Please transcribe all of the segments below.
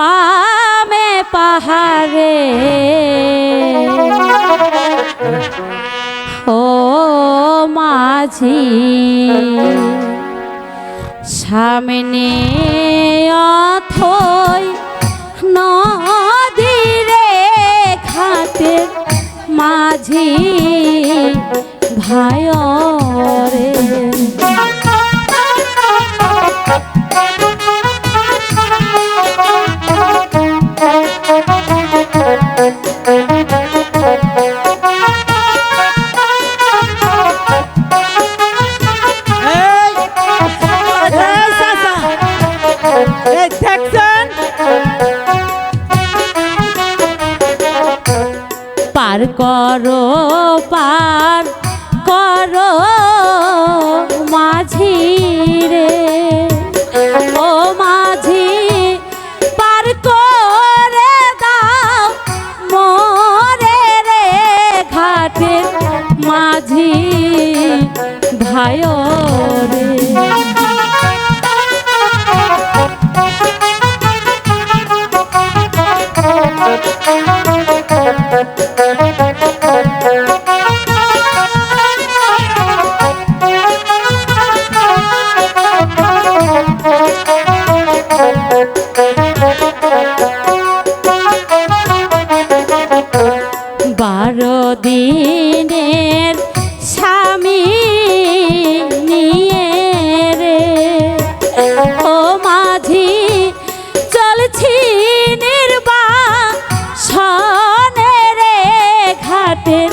বামে পাহাড়ে। ও মাঝি সামনে অথই নদীরে ঘাটে মাঝি ভায়রে পার করো পার করো মাঝি রে। ও মাঝি, পার করে দাও মোরে রে ঘাটে মাঝি ভাই রে। নিয়ে রে। ও মাঝি, চলছি নির্বা সনে রে ঘাটের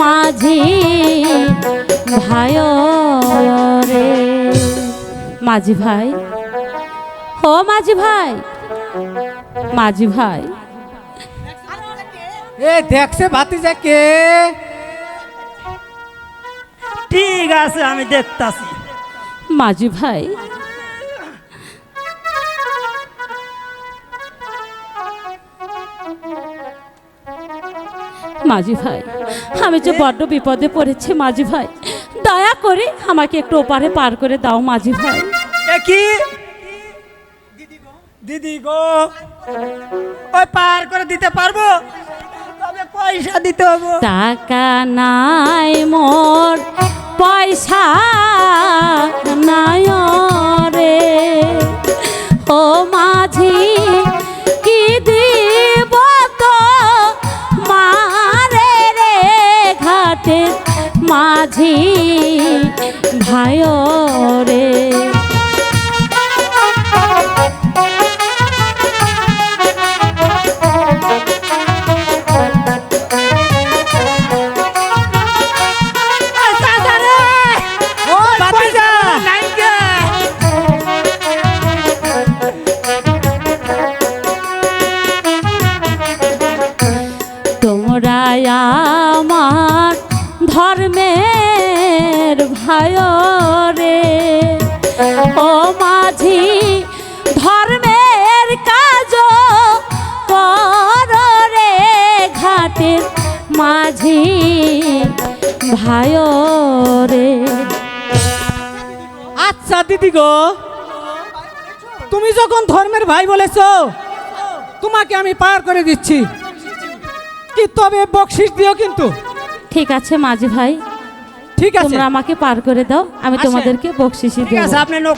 মাঝি ভাই রে মাঝি ভাই, ও মাঝি ভাই মাঝি ভাই। এ, দেখছে ভাতিজা কে? ঠিক আছে আমি দেখতাছি। মাঝি ভাই। মাঝি ভাই আমি যে বড্ড বিপদে পড়েছি মাঝি ভাই দয়া করে আমাকে একটু ওপারে পার করে দাও মাঝি ভাই। কি? দিদি গো ওই পার করে দিতে পারব? তবে পয়সা দিতে হবে। টাকা নাই মোর পয়সা নাই রে ও মাঝি কি দিব তো মারে রে ঘাটে মাঝি ভায় রে তোমরা আমার ধর্মের ভাই রে ও মাঝি, ধর্মের কাজ রে ঘাটের মাঝি ভাই রে আচ্ছা দিদি গো, তুমি যখন ধর্মের ভাই বলেছ, তোমাকে আমি পার করে দিচ্ছি। কি তবে বকশিস দিও কিন্তু। ঠিক আছে মাঝি ভাই। ঠিক আছে। তোমরা আমাকে পার করে দাও আমি তোমাদেরকে বকশিসি ঠিক আছে আপনি নৌকা